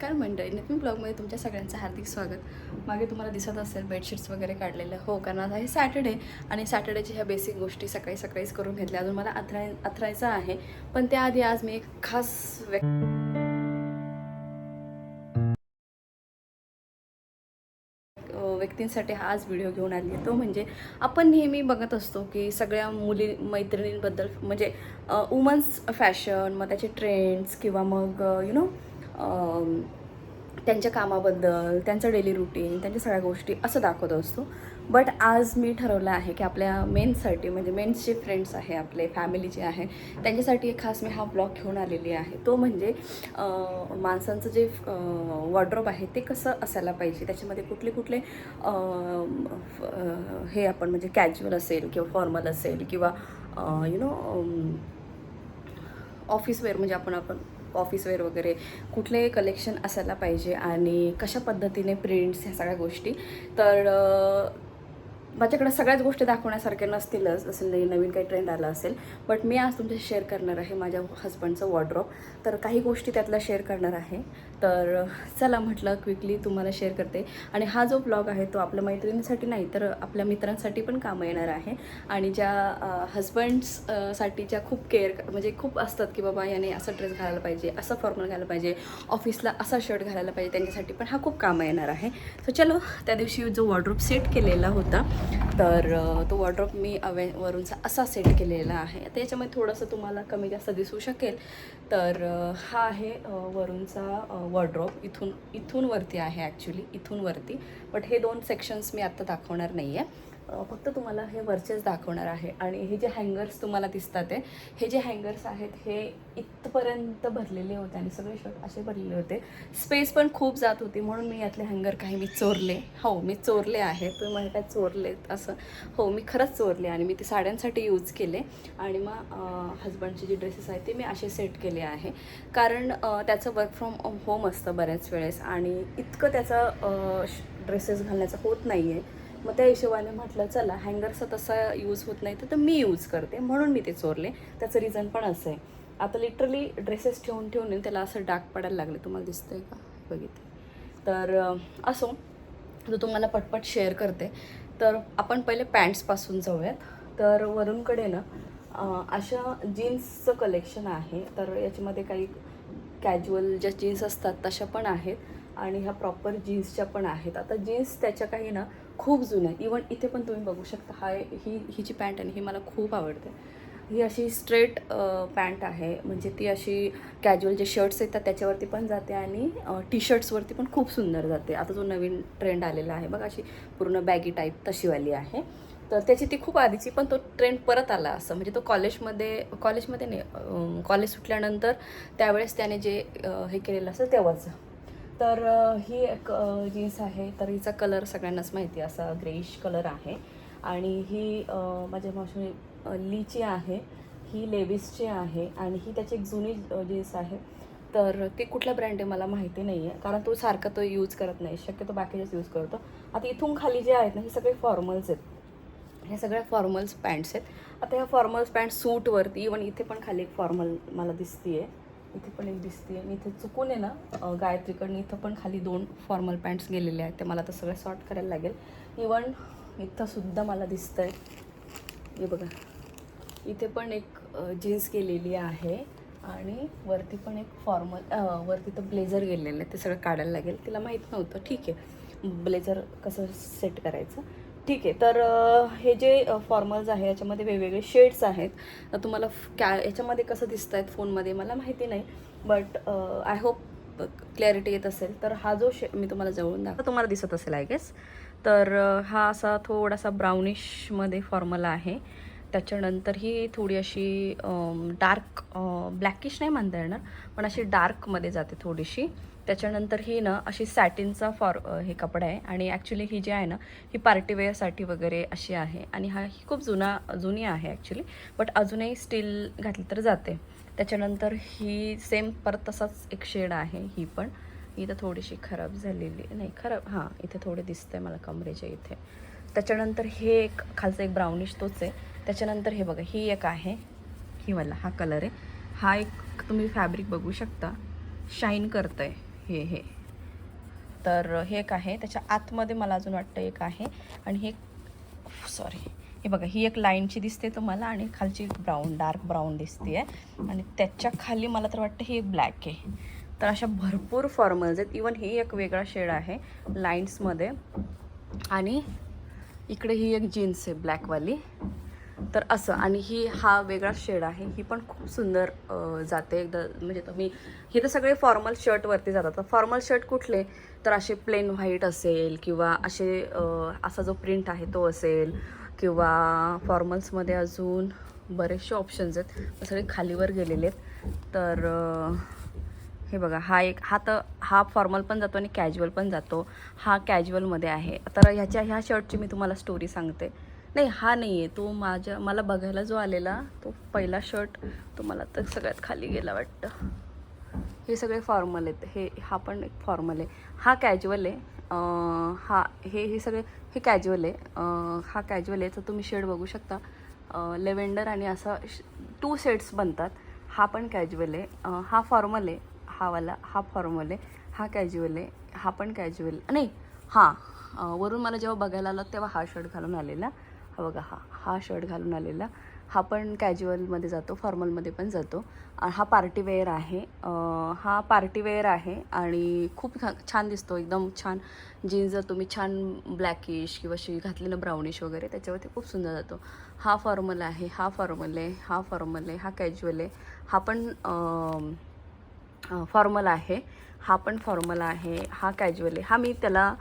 नमस्कार मंडळी नवीन ब्लॉगमध्ये तुमच्या सगळ्यांचं हार्दिक स्वागत. मागे तुम्हाला दिसत असेल बेडशीट्स वगैरे काढलेलं. हो कारण आता हे सॅटर्डे आणि सॅटर्डेच्या ह्या बेसिक गोष्टी सकाळी सकाळीच करून घेतल्या. अजून मला अथराय अथरायचं आहे पण त्याआधी आज मी एक खास व्यक्ती व्यक्तींसाठी हा आज व्हिडिओ घेऊन आली तो म्हणजे आपण नेहमी बघत असतो की सगळ्या मुली मैत्रिणींबद्दल म्हणजे वुमन्स फॅशन मग त्याचे ट्रेंड्स किंवा मग यु नो त्यांच्या कामाबद्दल त्यांचं डेली रुटीन त्यांच्या सगळ्या गोष्टी असं दाखवत असतो. बट आज मी ठरवलं आहे की आपल्या मेन्ससाठी म्हणजे मेन्स जे फ्रेंड्स आहे आपले फॅमिली जे आहे त्यांच्यासाठी एक खास मी हा ब्लॉग घेऊन आलेली आहे. तो म्हणजे माणसांचं जे वॉर्ड्रॉप आहे ते कसं असायला पाहिजे? त्याच्यामध्ये कुठले कुठले फ- हे आपण म्हणजे कॅज्युअल असेल किंवा फॉर्मल असेल किंवा यु नो ऑफिसवेअर म्हणजे आपण आपण ऑफिसवेअर वगैरे कुठले कलेक्शन असायला पाहिजे आणि कशा पद्धतीने प्रिंट्स ह्या सगळ्या गोष्टी. तर माझ्याकडे सगळ्याच गोष्टी दाखवण्यासारख्या नसतीलच असेल नाही नवीन काही ट्रेंड आला असेल. बट मी आज तुमच्याशी शेअर करणार आहे माझ्या हस्बंडचं वॉर्ड्रॉप तर काही गोष्टी त्यातला शेअर करणार आहे. तर चला म्हटलं क्विकली तुम्हाला शेअर करते. आणि हा जो ब्लॉग आहे तो आपल्या मैत्रिणीसाठी नाही तर आपल्या मित्रांसाठी पण कामं येणार आहे. आणि ज्या हजबंड्ससाठी ज्या खूप केअर म्हणजे खूप असतात की बाबा याने असा ड्रेस घालायला पाहिजे असं फॉर्मल घालायला पाहिजे ऑफिसला असा शर्ट घालायला पाहिजे त्यांच्यासाठी पण हा खूप कामं येणार आहे. सो चलो त्या दिवशी जो वॉर्ड्रोप सेट केलेला होता तर तो वॉर्ड्रोप मी अवे वरूनचा असा सेट केलेला आहे. आता याच्यामध्ये थोडंसं तुम्हाला कमी जास्त दिसू शकेल तर हा आहे वरूनचा वॉर्ड्रॉप इथून इथून वरती आहे ॲक्च्युली इथून वरती. बट हे दोन सेक्शन्स मी आत्ता दाखवणार नाही आहे फक्त तुम्हाला हे वरचेच दाखवणार आहे. आणि हे जे हँगर्स तुम्हाला दिसतात आहे हे जे हँगर्स आहेत हे इथपर्यंत भरलेले होते आणि सगळे शर्ट असे भरलेले होते. स्पेस पण खूप जात होती म्हणून मी यातले हँगर काही मी चोरले. हो मी चोरले आहे तुम्ही मला काय चोरले असं. हो मी खरंच चोरले आणि मी ते साड्यांसाठी यूज केले. आणि मग हजबंडचे जे ड्रेसेस आहेत ते मी असे सेट केले आहे. कारण त्याचं वर्क फ्रॉम होम असतं बऱ्याच वेळेस. आणि इतकं त्याचं ड्रेसेस घालण्याचं होत नाही आहे मग त्या हिशोबाने म्हटलं चला हँगरचा तसा यूज होत नाही तर मी यूज करते. म्हणून मी ते चोरले. त्याचं रिझन पण असं आहे. आता लिटरली ड्रेसेस ठेवून ठेवून त्याला असं डाग पडायला लागले. तुम्हाला दिसतंय का? बघितलं. तर असो. जो तुम्हाला पटपट शेअर करते. तर आपण पहिले पॅन्ट्सपासून जाऊयात. तर वरूनकडे ना अशा जीन्सचं कलेक्शन आहे. तर याच्यामध्ये काही कॅज्युअल ज्या जीन्स असतात तशा पण आहेत. आणि ह्या प्रॉपर जीन्सच्या पण आहेत. आता जीन्स त्याच्या काही ना खूप जुन्या इवन इथे पण तुम्ही बघू शकता हा ही ही जी पॅन्ट आहे ही मला खूप आवडते. ही अशी स्ट्रेट पॅन्ट आहे. म्हणजे ती अशी कॅज्युअल जे शर्ट्स येतात त्याच्यावरती पण जाते आणि टी शर्ट्सवरती पण खूप सुंदर जाते. आता जो नवीन ट्रेंड आलेला आहे बघा अशी पूर्ण बॅगी टाईप तशीवाली आहे. तर त्याची ती खूप आधीची पण तो ट्रेंड परत आला असं. म्हणजे तो कॉलेजमध्ये कॉलेजमध्ये नाही कॉलेज सुटल्यानंतर त्यावेळेस त्याने जे हे केलेलं असेल तेव्हाच. तर ही एक जीन्स आहे तर हिचा कलर सगळ्यांनाच माहिती आहे असा ग्रेश कलर आहे. आणि ही माझ्या मावशी लीची आहे ही लेविसची आहे आणि ही त्याची एक जुनी जीन्स आहे. तर ती कुठला ब्रँड आहे मला माहिती नाही आहे कारण तो सारखा तो यूज करत नाही शक्यतो बाकीचेच यूज करतो. आता इथून खाली जे आहेत ना हे सगळे फॉर्मल्स आहेत. ह्या सगळ्या फॉर्मल्स पॅन्ट्स आहेत. आता ह्या फॉर्मल्स पॅन्ट सूटवरती इवन इथे पण खाली एक फॉर्मल मला दिसते इथे पण एक दिसते. आणि इथे चुकून आहे ना गायत्रीकडनं इथं पण खाली दोन फॉर्मल पॅन्ट्स गेलेले आहेत. ते मला तर सगळं सॉर्ट करायला लागेल. इवन इथंसुद्धा मला दिसतं आहे हे बघा. इथे पण एक जीन्स गेलेली आहे. आणि वरती पण एक फॉर्मल वरती तर ब्लेझर गेलेलं आहे ते सगळं काढायला लागेल. तिला माहीत नव्हतं. ठीक आहे. ब्लेझर कसं सेट करायचं? ठीक आहे तर हे जे फॉर्मल्स आहे याच्यामध्ये वेगवेगळे शेड्स आहेत. तर तुम्हाला कॅ याच्यामध्ये कसं दिसत आहेत फोनमध्ये मला माहिती नाही बट आय होप क्लॅरिटी येत असेल. तर हा जो शे मी तुम्हाला जवळून दाखव तुम्हाला दिसत असेल आय गेस तर हा असा थोडासा ब्राउनिशमध्ये फॉर्मल आहे. त्याच्यानंतर ही थोडी अशी डार्क ब्लॅकिश नाही म्हणता येणार पण अशी डार्कमध्ये जाते थोडीशी. त्याच्यानंतर ही ना अशी सॅटिनचा फॉर हे कपडा आहे. आणि ॲक्च्युली ही जी आहे ना ही पार्टीवेअरसाठी वगैरे अशी आहे. आणि हा ही खूप जुना जुनी आहे ॲक्च्युली बट अजूनही स्टील घातली तर जाते. त्याच्यानंतर ही सेम परत तसाच एक शेड आहे ही पण. इथं थोडीशी खराब झालेली नाही खराब हां इथे थोडे आहे मला कमरेच्या इथे. त्याच्यानंतर हे एक खालचं एक ब्राउनिश तोच आहे. त्याच्यानंतर हे बघा ही एक आहे. ही वाला हा कलर आहे. हा एक तुम्ही फॅब्रिक बघू शकता. शाईन करतं आहे हे हे. तर हे एक आहे. त्याच्या आतमध्ये मला अजून वाटतं एक आहे. आणि हे सॉरी हे बघा ही एक लाईनची दिसते तुम्हाला आणि खालची ब्राऊन डार्क ब्राऊन दिसते आहे आणि त्याच्याखाली मला तर वाटतं ही एक ब्लॅक आहे. तर अशा भरपूर फॉर्मल्स आहेत. इवन ही एक वेगळा शेड आहे लाईन्समध्ये आणि इकडे ही एक जीन्स आहे ब्लॅकवाली. तर असं. आणि ही हा वेगळा शेड आहे. ही पण खूप सुंदर जाते. एकदा म्हणजे तुम्ही हे तर सगळे फॉर्मल शर्टवरती जातात. तर फॉर्मल शर्ट कुठले? तर असे प्लेन व्हाईट असेल किंवा असे असा जो प्रिंट आहे तो असेल किंवा फॉर्मल्समध्ये अजून बरेचसे ऑप्शन्स आहेत. सगळे खालीवर गेलेले आहेत. तर हे बघा. हा एक हा तर हा फॉर्मल पण जातो आणि कॅज्युअल पण जातो. हा कॅज्युअलमध्ये आहे. तर ह्याच्या ह्या शर्टची मी तुम्हाला स्टोरी सांगते. नाही हा नाही आहे तो माझ्या मला बघायला जो आलेला तो पहिला शर्ट तो मला तर सगळ्यात खाली गेला वाटतं. हे सगळे फॉर्मल आहेत. हे हा पण एक फॉर्मल आहे. हा कॅज्युअल आहे. हा हे हे सगळे हे कॅज्युअल आहे. हा कॅज्युअल आहे तर तुम्ही शेड बघू शकता. लेव्हेंडर आणि असा टू सेट्स बनतात. हा पण कॅज्युअल आहे. हा फॉर्मल आहे. हा वाला हा फॉर्मल आहे. हा कॅज्युअल आहे. हा पण कॅज्युअल नाही हां. वरून मला जेव्हा बघायला आलं तेव्हा हा शर्ट घालून आलेला. हा बघा हा हा शर्ट घालून आलेला. हा पण कॅज्युअलमध्ये जातो फॉर्मलमध्ये पण जातो. हा पार्टीवेअर आहे. हा पार्टीवेअर आहे आणि खूप छान दिसतो. एकदम छान जीन्स जर तुम्ही छान ब्लॅकिश किंवा शी घातली ना ब्राउनिश वगैरे त्याच्यावरती खूप सुंदर जातो. हा फॉर्मल आहे हा फॉर्मल आहे हा फॉर्मल आहे हा कॅज्युअल आहे. हा पण फॉर्मल आहे. हा पण फॉर्मल आहे हा कॅज्युअल आहे. हा मी त्याला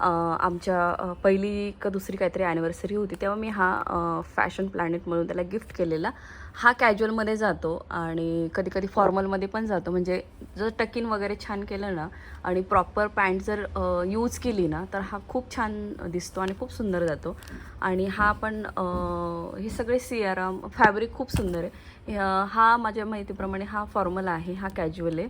आमच्या पहिली का दुसरी काहीतरी ॲनिव्हर्सरी होती तेव्हा मी हा फॅशन प्लॅनेट म्हणून त्याला गिफ्ट केलेला. हा कॅज्युअलमध्ये जातो आणि कधी कधी फॉर्मलमध्ये पण जातो. म्हणजे जर टकिन वगैरे छान केलं ना आणि प्रॉपर पॅन्ट जर यूज केली ना तर हा खूप छान दिसतो आणि खूप सुंदर जातो. आणि हा पण हे सगळे सियाराम फॅब्रिक खूप सुंदर आहे. हा माझ्या माहितीप्रमाणे हा फॉर्मल आहे हा कॅज्युअल आहे.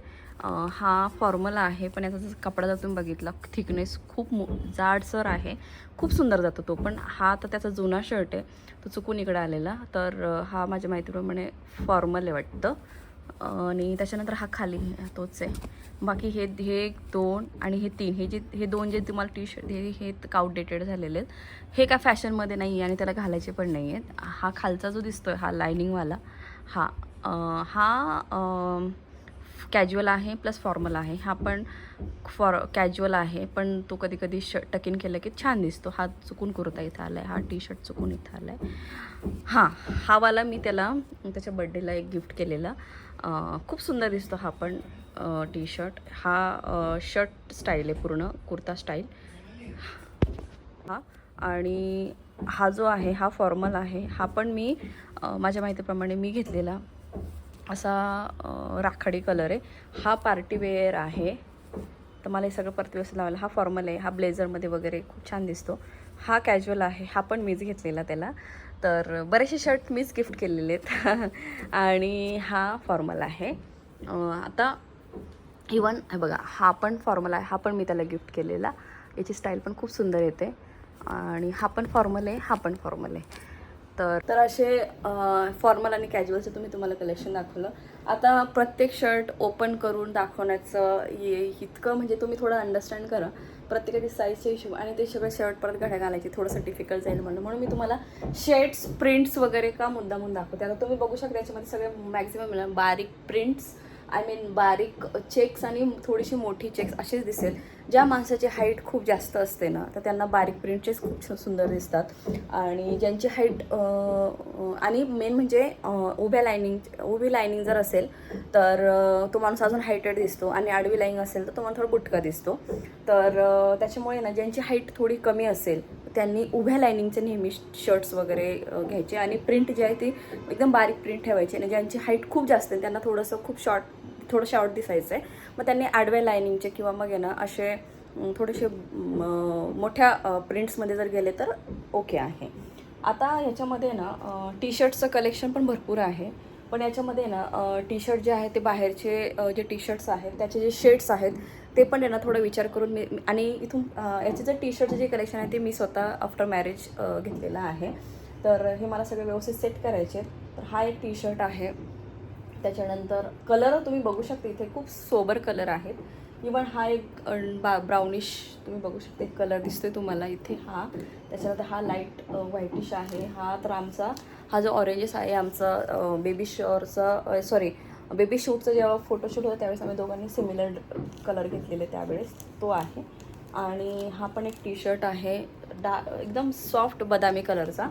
हा फॉर्मल आहे पण याचा जर कपडा जर तुम्ही बघितला थिकनेस खूप मो जाडसर आहे. खूप सुंदर जातो तो पण हा तर त्याचा जुना शर्ट आहे. तो चुकून इकडे आलेला. तर हा माझ्या माहितीप्रमाणे फॉर्मल आहे वाटतं. आणि त्याच्यानंतर हा खाली तोच आहे. बाकी हे हे दोन आणि हे तीन हे जे हे दोन जे तुम्हाला टी शर्ट हे हे आउटडेटेड झालेले आहेत हे काय फॅशनमध्ये नाही आहे आणि त्याला घालायचे पण नाही आहेत हा खालचा जो दिसतो आहे हा लायनिंगवाला हा हा कॅज्युअल आहे प्लस फॉर्मल आहे. हा पण फॉर कॅज्युअल आहे पण तो कधी कधी श टकिन केलं की छान दिसतो. हा चुकून कुर्ता इथं आला आहे हा टी शर्ट चुकून इथं आला आहे हां हा वाला मी त्याला त्याच्या बड्डेला एक गिफ्ट केलेला. खूप सुंदर दिसतो हा पण टी शर्ट हा शर्ट स्टाईल आहे पूर्ण कुर्ता स्टाईल हा आणि हा जो आहे हा फॉर्मल आहे हा पण मी माझ्या माहितीप्रमाणे मी घेतलेला असा राखाडी कलर आहे. हा पार्टीवेअर आहे. तर मला हे सगळं प्रतिवेस लावायला हा फॉर्मल आहे हा ब्लेझरमध्ये वगैरे खूप छान दिसतो. हा कॅज्युअल आहे हा पण मीच घेतलेला त्याला. तर बरेचसे शर्ट मीच गिफ्ट केलेले आहेत. आणि हा फॉर्मल आहे. आता इवन हे बघा हा पण फॉर्मल आहे हा पण मी त्याला गिफ्ट केलेला. याची स्टाईल पण खूप सुंदर येते. आणि हा पण फॉर्मल आहे हा पण फॉर्मल आहे. तर तर असे फॉर्मल आणि कॅज्युअलचं तुम्ही तुम्हाला कलेक्शन दाखवलं. आता प्रत्येक शर्ट ओपन करून दाखवण्याचं ये इतकं म्हणजे तुम्ही थोडं अंडरस्टँड करा. प्रत्येकाची साईजच्या हिशोब आणि ते सगळं शर्ट परत घड्या घालायचे थोडंसं डिफिकल्ट जाईल म्हणून. म्हणून मी तुम्हाला शेड्स प्रिंट्स वगैरे का मुद्दामून दाखवते. आता तुम्ही बघू शकता याच्यामध्ये सगळे मॅक्झिमम बारीक प्रिंट्स आय मीन बारीक चेक्स आणि थोडीशी मोठी चेक्स असेच दिसेल. ज्या माणसाची हाईट खूप जास्त असते ना तर त्यांना बारीक प्रिंटचेच खूप सुंदर दिसतात. आणि ज्यांची हाईट आणि मेन म्हणजे उभ्या लाईनिंग उभी लाईनिंग जर असेल तर तो माणूस अजून हायटेड दिसतो. आणि आडवी लाईनिंग असेल तर तो माणूस थोडा गुटका दिसतो. तर त्याच्यामुळे ना ज्यांची हाईट थोडी कमी असेल त्यांनी उभ्या लाईनिंगचे नेहमी शर्ट्स वगैरे घ्यायचे. आणि प्रिंट जे आहे ती एकदम बारीक प्रिंट ठेवायची. आणि ज्यांची हाईट खूप जास्त आहे त्यांना थोडंसं खूप शॉर्ट थोडं शॉर्ट दिसायचं आहे मग त्यांनी आडव्या लायनिंगचे किंवा मग आहे ना असे थोडेसे मोठ्या प्रिंट्समध्ये जर गेले तर ओके आहे. आता याच्यामध्ये ना टी शर्टचं कलेक्शन पण भरपूर आहे. पण याच्यामध्ये ना टी शर्ट जे आहे ते बाहेरचे जे टी शर्ट्स आहेत त्याचे जे शेड्स आहेत ते पण आहे ना थोडा विचार करून मी आणि इथून याचे जे टी शर्टचं जे कलेक्शन आहे ते मी स्वतः आफ्टर मॅरेज घेतलेलं आहे. तर हे मला सगळे व्यवस्थित सेट करायचे आहेत. तर हा एक टी शर्ट आहे. त्याच्यानंतर कलर तुम्ही बघू शकता इथे खूप सोबर कलर आहेत. इवन हा एक बा ब्राउनिश तुम्ही बघू शकता एक कलर दिसतोय तुम्हाला इथे हा. त्याच्यानंतर हा लाइट व्हाईटिश आहे. हा तर आमचा हा जो ऑरेंजेस आहे आमचा बेबी शॉरचा सॉरी बेबी शूटचं जेव्हा फोटोशूट होतं त्यावेळेस आम्ही दोघांनी सिमिलर कलर घेतलेले त्यावेळेस. तो आहे. आणि हा पण एक टी शर्ट आहे. डा एकदम सॉफ्ट बदामी कलरचा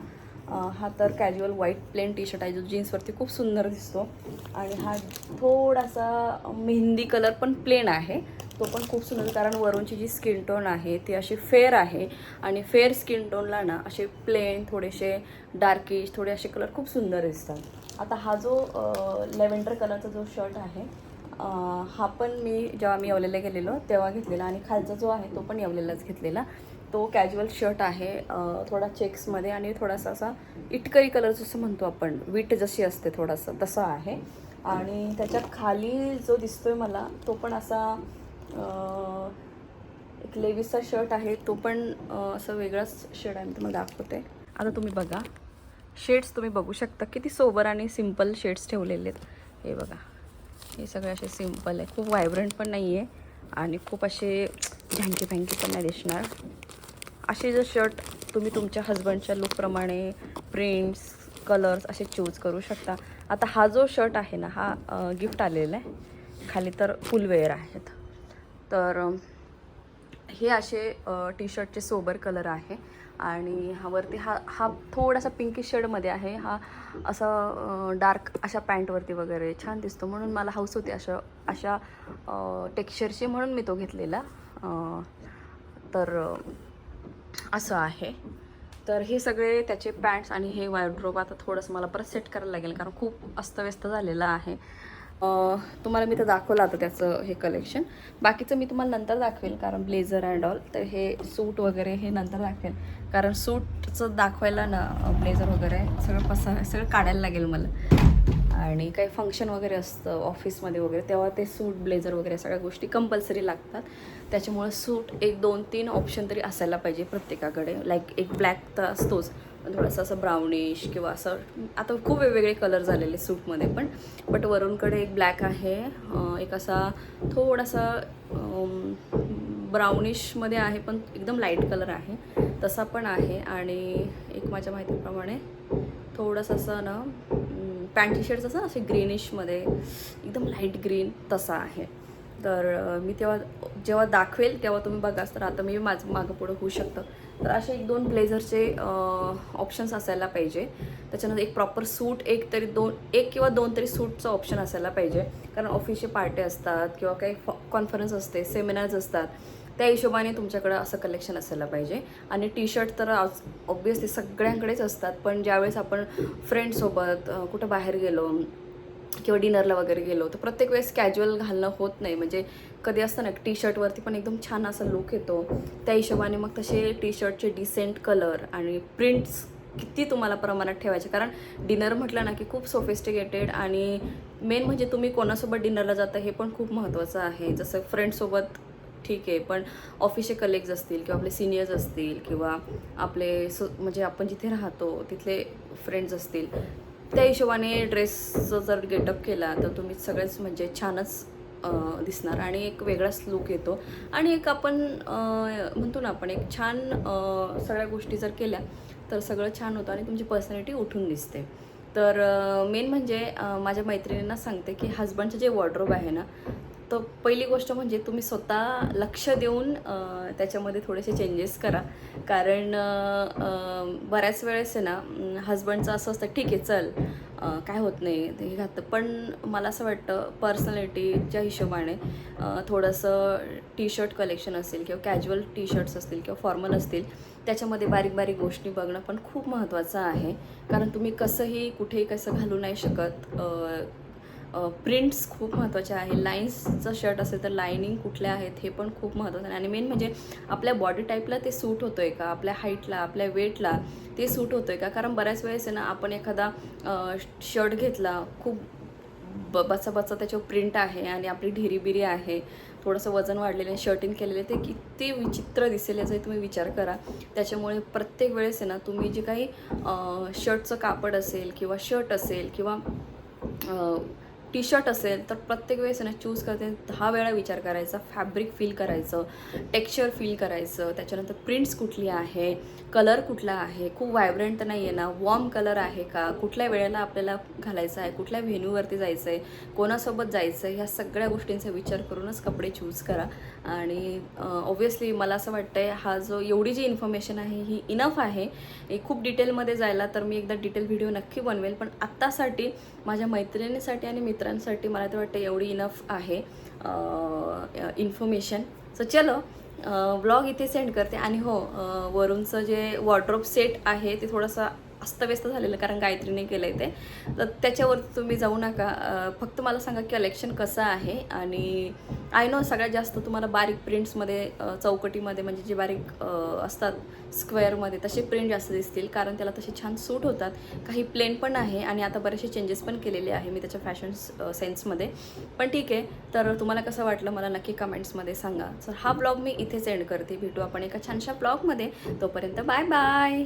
हा तर casual white plain T shirt आहे जो जीन्सवरती खूप सुंदर दिसतो. आणि हा थोडासा मेहंदी कलर पण प्लेन आहे. तो पण खूप सुंदर कारण वरूनची जी स्किन टोन आहे ती अशी फेअर आहे. आणि फेअर स्किन टोनला ना असे प्लेन थोडेसे डार्किश थोडे असे कलर खूप सुंदर दिसतात. आता हा जो लेव्हेंडर कलरचा जो शर्ट आहे हा पण मी जेव्हा मी येवलेला गेलेलो तेव्हा घेतलेला. आणि खालचा जो आहे तो पण येवलेलाच घेतलेला. तो कॅज्युअल शर्ट आहे थोडा चेक्समध्ये आणि थोडासा असा इटकरी कलर जसं म्हणतो आपण वीट जशी असते थोडासा तसा आहे. आणि त्याच्यात खाली जो दिसतोय मला तो पण असा एक लेविसचा शर्ट आहे तो पण असं वेगळाच शेड आहे मी तुम्हाला दाखवते. आता तुम्ही बघा. शेड्स तुम्ही बघू शकता किती सोबर आणि सिंपल शेड्स ठेवलेले आहेत. हे बघा. हे सगळे असे सिंपल आहे खूप व्हायब्रंट पण नाही आहे आणि खूप असे झँकी फँकी पण नाही दिसणार. असे जे शर्ट तुम्ही तुमच्या हजबंडच्या लुकप्रमाणे प्रिंट्स कलर्स असे चूज करू शकता. आता हा जो शर्ट आहे ना हा गिफ्ट आलेला आहे. खाली तर फुल वेअर आहेत. तर हे असे टी शर्टचे सोबर कलर आहे. आणि हा वरती हा हा थोडासा पिंकी शेडमध्ये आहे. हा असा डार्क अशा पॅन्टवरती वगैरे छान दिसतो. म्हणून मला हाऊस होते अशा अशा टेक्स्चरचे म्हणून मी तो घेतलेला. तर असं आहे. तर हे सगळे त्याचे पॅन्ट्स आणि हे वायड्रोप आता थोडंसं मला परत सेट करायला लागेल कारण खूप अस्तव्यस्त झालेलं आहे. तुम्हाला मी तर दाखवलं आता त्याचं हे कलेक्शन बाकीचं मी तुम्हाला नंतर दाखवेल कारण ब्लेझर अँड ऑल तर हे सूट वगैरे हे नंतर दाखवेल. कारण सूटचं दाखवायला ना ब्लेझर वगैरे सगळं पसं सगळं काढायला लागेल मला. आणि काही फंक्शन वगैरे असतं ऑफिसमध्ये वगैरे तेव्हा ते सूट ब्लेझर वगैरे सगळ्या गोष्टी कंपल्सरी लागतात. त्याच्यामुळे सूट एक दोन तीन ऑप्शन तरी असायला पाहिजे प्रत्येकाकडे. लाईक एक ब्लॅक तर असतोच. पण थोडंसं असं ब्राउनिश किंवा असं आता खूप वेगवेगळे कलर झालेले सूटमध्ये पण. बट वरूनकडे एक ब्लॅक आहे. एक असा थोडासा ब्राउनिशमध्ये आहे पण एकदम लाइट कलर आहे. तसा पण आहे. आणि एक माझ्या माहितीप्रमाणे थोडंसं असं ना पॅन्ट टी शर्ट असं असे ग्रीनिशमध्ये एकदम लाइट ग्रीन तसा आहे. तर मी तेव्हा जेव्हा दाखवेल तेव्हा तुम्ही बघाच तर आता मी माझं मागं पुढं होऊ शकतं. तर असे एक दोन ब्लेझरचे ऑप्शन्स असायला पाहिजे. त्याच्यानंतर एक प्रॉपर सूट एक तरी दोन एक किंवा दोन तरी सूटचं ऑप्शन असायला पाहिजे. कारण ऑफिसचे पार्टी असतात किंवा काही कॉन्फरन्स असते सेमिनार्स असतात. त्या हिशोबाने तुमच्याकडं असं कलेक्शन असायला पाहिजे. आणि टी शर्ट तर ऑब्वियसली सगळ्यांकडेच असतात. पण ज्यावेळेस आपण फ्रेंडसोबत कुठं बाहेर गेलो किंवा डिनरला वगैरे गेलो तर प्रत्येक वेळेस कॅज्युअल घालणं होत नाही. म्हणजे कधी असतं ना टी शर्टवरती पण एकदम छान असा लुक येतो. त्या हिशोबाने मग तसे टी शर्टचे डिसेंट कलर आणि प्रिंट्स किती तुम्हाला प्रमाणात ठेवायचे. कारण डिनर म्हटलं ना की खूप सोफिस्टिकेटेड आणि मेन म्हणजे तुम्ही कोणासोबत डिनरला जाता हे पण खूप महत्त्वाचं आहे. जसं फ्रेंडसोबत ठीक आहे पण ऑफिसचे कलिग्ज असतील किंवा आपले सिनियर्स असतील किंवा आपले सो म्हणजे आपण जिथे राहतो तिथले फ्रेंड्स असतील त्या हिशोबाने ड्रेसचं जर गेटअप केला तर तुम्ही सगळेच म्हणजे छानच दिसणार. आणि एक वेगळाच लुक येतो. आणि एक आपण म्हणतो ना आपण एक छान सगळ्या गोष्टी जर केल्या तर सगळं छान होतं आणि तुमची पर्सनॅलिटी उठून दिसते. तर मेन म्हणजे माझ्या मैत्रिणींना सांगते की हजबंडचं जे वॉर्ड्रोब आहे ना तर पहिली गोष्ट म्हणजे तुम्ही स्वतः लक्ष देऊन त्याच्यामध्ये थोडेसे चेंजेस करा. कारण बऱ्याच वेळेस आहे ना हजबंडचं असं असतं ठीक आहे चल काय होत नाही ते हे घातं पण मला असं वाटतं पर्सनॅलिटीच्या हिशोबाने थोडंसं टी शर्ट कलेक्शन असेल किंवा कॅज्युअल टी शर्ट्स असतील किंवा फॉर्मल असतील त्याच्यामध्ये बारीक बारीक गोष्टी बघणं पण खूप महत्त्वाचं आहे. कारण तुम्ही कसंही कुठेही कसं घालू नाही शकत प्रिंट्स खूप महत्त्वाचे आहे. लाईन्सचं शर्ट असेल तर लायनिंग कुठल्या आहेत हे पण खूप महत्त्वाचं आहे. आणि मेन म्हणजे आपल्या बॉडी टाईपला ते सूट होतं आहे का? आपल्या हाईटला आपल्या वेटला ते सूट होतं आहे का? कारण बऱ्याच वेळेस आहे ना आपण एखादा शर्ट घेतला खूप ब बचा बचा त्याच्यावर प्रिंट आहे आणि आपली ढिरीबिरी आहे थोडंसं वजन वाढलेलं आहे शर्टिंग केलेलं आहे ते किती विचित्र दिसेल याचाही तुम्ही विचार करा. त्याच्यामुळे प्रत्येक वेळेस आहे ना तुम्ही जे काही शर्टचं कापड असेल किंवा शर्ट असेल किंवा टी शर्ट असेल तर प्रत्येक वेळेस ना चूज करते. दहा वेळा विचार करायचा फॅब्रिक फील करायचं टेक्स्चर फील करायचं त्याच्यानंतर प्रिंट्स कुठली आहे कलर कुठला आहे खूप व्हायब्रंट तर नाही आहे ना वॉर्म कलर आहे का कुठल्या वेळेला आपल्याला घालायचं आहे कुठल्या व्हेन्यूवरती जायचं आहे कोणासोबत जायचं आहे ह्या सगळ्या गोष्टींचा विचार करूनच कपडे चूज करा. आणि ऑब्व्हियसली मला असं वाटतं आहे हा जो एवढी जी इन्फॉर्मेशन आहे ही इनफ आहे. हे खूप डिटेलमध्ये जायला तर मी एकदा डिटेल व्हिडिओ नक्की बनवेल. पण आत्तासाठी माझ्या मैत्रिणीसाठी आणि मित्रांसाठी मला तर वाटतं एवढी इनफ आहे. इन्फॉर्मेशन सो चलो ब्लॉग इथे सेंड करते. आणि हो वरूनचं जे वॉर्ड्रोप सेट आहे ते थोडंसं अस्तव्यस्त झालेलं कारण गायत्रीने केलं आहे ते. तर त्याच्यावर तुम्ही जाऊ नका. फक्त मला सांगा कलेक्शन कसं आहे? आणि आय नो सगळ्यात जास्त तुम्हाला बारीक प्रिंट्समध्ये चौकटीमध्ये म्हणजे जे बारीक असतात स्क्वेअरमध्ये तसे प्रिंट जास्त दिसतील. कारण त्याला तसे छान सूट होतात. काही प्लेन पण आहे आणि आता बरेचसे चेंजेस पण केलेले आहे मी त्याच्या फॅशन सेन्समध्ये पण ठीक आहे. तर तुम्हाला कसं वाटलं मला नक्की कमेंट्समध्ये सांगा. सर हा ब्लॉग मी इथेच सेंड करते. भेटू आपण एका छानशा ब्लॉगमध्ये तोपर्यंत बाय बाय